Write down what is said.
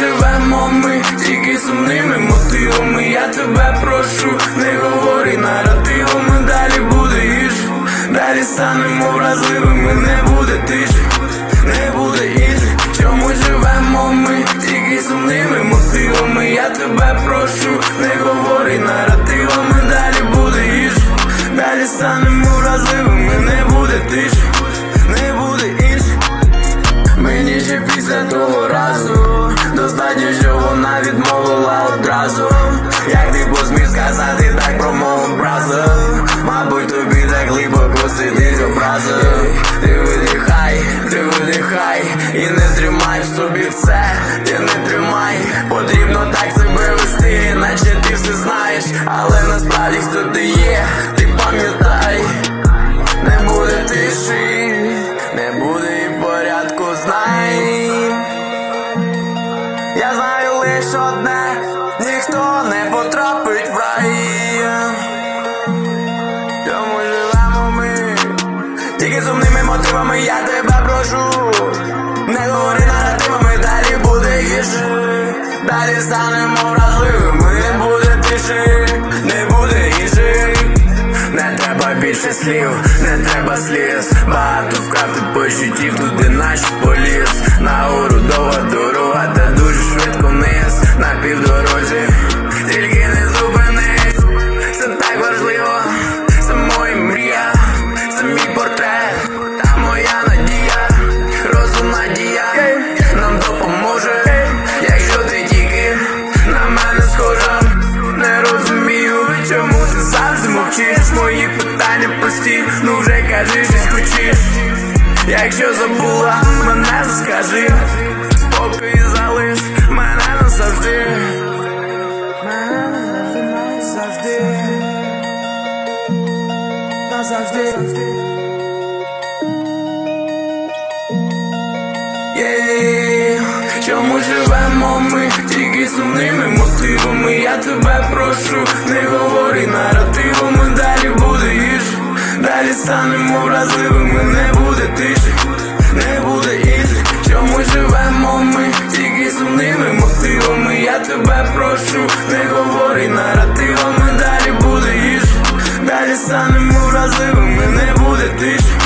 живемо ми тільки сумними мотивами. Я тебе прошу, не говори наративами, далі буде гірше, далі станемо вразливими, не буде тиші, не буде інших. Чому живемо ми тільки сумними мотивами? Я тебе прошу, не говори наративами, далі буде гірше, далі станемо вразливими, не буде тиші, Ти видихай, ти видихай І не тримай в собі все, ти не тримай Потрібно так себе вести, наче ти все знаєш Але насправді хто ти є, ти пам'ятай не буде тиші, не буде і порядку, знай. Я знаю лиш одне, ніхто не сумними мотивами я тебе прошу. Не говори наративами, далі буде гірше. Далі станемо вразливими, не буде тиші, не буде інших. Не треба більше слів, не треба сліз Багато вкрав ти почуттів, туди наші поліз Нагору довга дорога, та дуже швидко вниз На півдорозі, Мої питання прості, ну вже кажи, щось хочеш. Якщо забула, мене скажи, спокій залиш мене назавжди. Мене назавжди, назавжди, назавжди. Єй, чому живемо ми тільки сумними мотивами, я тебе прошу, не говори наративами, далі буде гірше. Далі станемо вразливими, не буде тиші, не буде ізі чому живемо ми тільки сумними мотивами, я тебе прошу, не говори наративами, далі буде гірше. Далі станемо вразливими, не буде тиші.